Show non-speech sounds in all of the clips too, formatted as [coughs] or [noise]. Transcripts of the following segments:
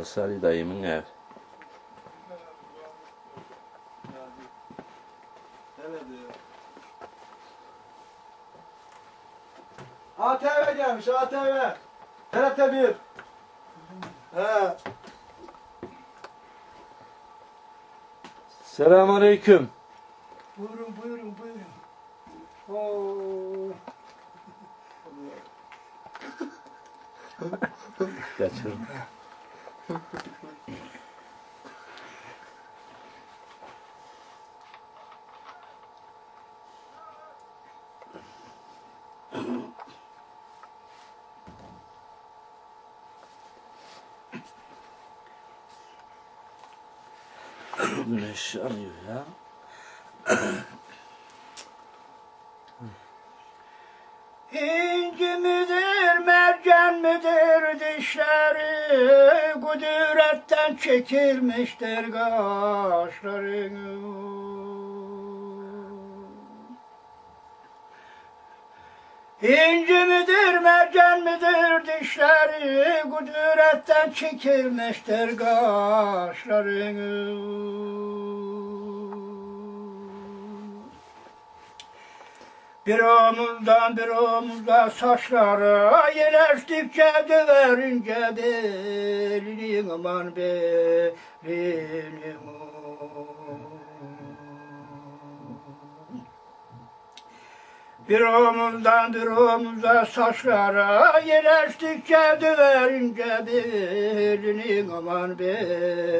Ali dayımın ev. ATV gelmiş ATV. TRT 1. He. Selamünaleyküm. Buyurun buyurun buyurun. Oo. [laughs] Kaçır. I'm gonna show you, yeah? Kudretten çekilmiştir kaşların. İnci midir, mercan midir dişleri, kudretten çekilmiştir kaşların. Bir omuzdan bir omuza saçları Yerleştikçe döverince belini aman belini Bir omuzdan bir omuza saçları Yerleştikçe döverince belini aman belini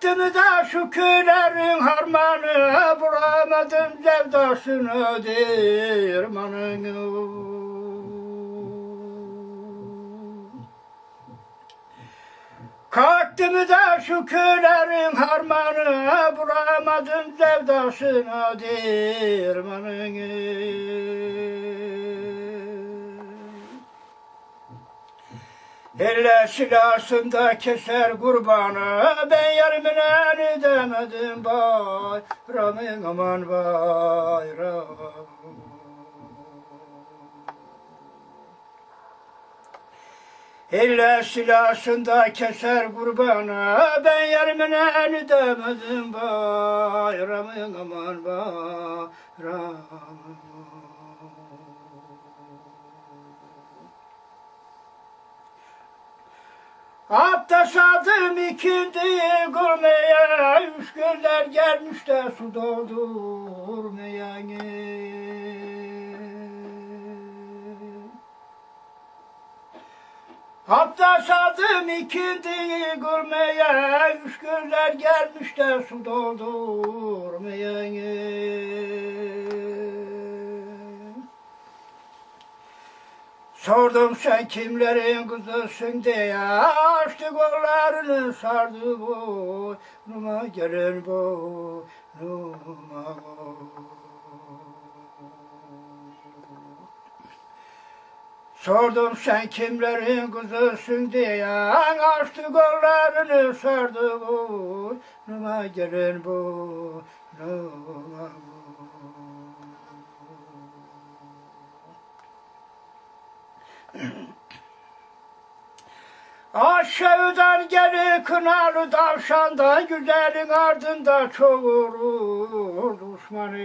Kalktım da şu köylerin harmanı Bulamadım sevdasını dirmanını Kalktım da şu köylerin harmanı Bulamadım sevdasını dirmanını Elle silahsında keser kurbanı Ben yarımına demedim bayramın aman bayram Elle silahsında keser kurbanı Ben yarımına demedim bayramın aman bayram Abdest aldım ikindi görmeye Üç gözler gelmiş de su doldurmaya Abdest aldım ikindi görmeye Üç gözler gelmiş de su doldurmaya Sordum sen kimlerin kızısın diye. Açtı kollarını sardı bu. Numa gelin bu. Numa Sordum sen kimlerin kızısın diye. Açtı kollarını sardı bu. Numa gelin bu. Numa Aşağıdan geri kınalı tavşanda Güzelin ardında çoğurur düşmanı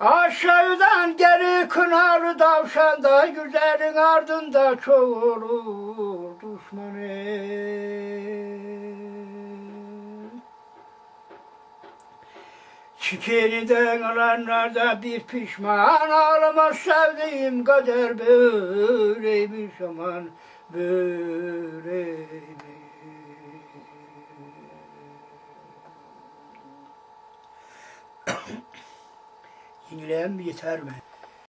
Aşağıdan geri kınalı tavşanda Güzelin ardında çoğurur düşmanı Şikeriden alanlarda bir pişman ağlamaz sevdiğim kader böyleymiş aman böyleymiş. [coughs] Yenilem yeter mi?